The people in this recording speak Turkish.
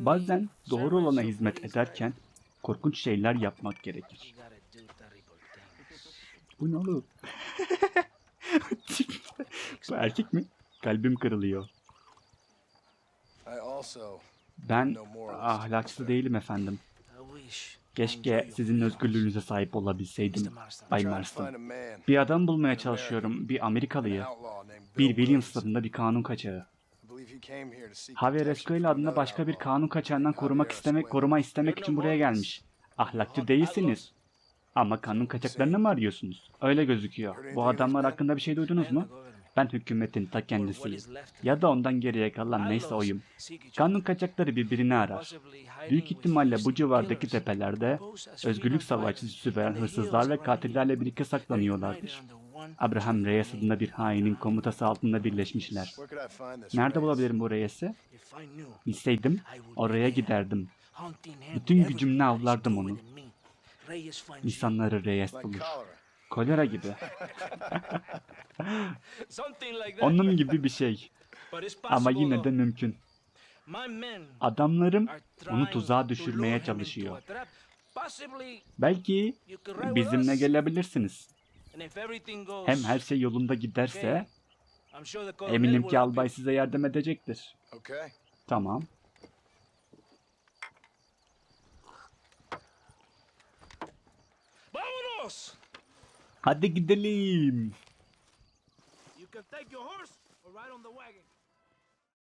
Bazen doğru olana hizmet ederken korkunç şeyler yapmak gerekir. Bu ne oğlum? Bu erkek mi? Kalbim kırılıyor. Ben ahlakçı değilim efendim. Keşke sizin özgürlüğünüze sahip olabilseydim Bay Marston. Bir adam bulmaya çalışıyorum. Bir Amerikalıyı. Bir Bill Williams Williams. adında bir kanun kaçağı. Javier from adında başka bir kanun kaçağından korumak istemek, koruma istemek için buraya gelmiş. Ahlakçı değilsiniz. Ama kanun kaçaklarını mı arıyorsunuz? Öyle gözüküyor. Bu adamlar hakkında bir şey duydunuz mu? Ben hükümetin ta kendisiyim. Ya da ondan geriye kalan neyse oyum. Kanun kaçakları birbirini arar. Büyük ihtimalle bu civardaki tepelerde özgürlük savaşçısı süveren hırsızlar ve katillerle birlikte saklanıyorlardır. Abraham Reyes adında bir hainin komutası altında birleşmişler. Nerede bulabilirim bu Reyes'i? Bilseydim oraya giderdim. Bütün gücümle avlardım onu. İnsanları Reyes bulur. Kolera gibi. Onun gibi bir şey. Ama yine de mümkün. Adamlarım onu tuzağa düşürmeye çalışıyor. Belki bizimle gelebilirsiniz. Hem her şey yolunda giderse eminim ki albay size yardım edecektir. Okay. Tamam. Vámonos! Hadi gidelim.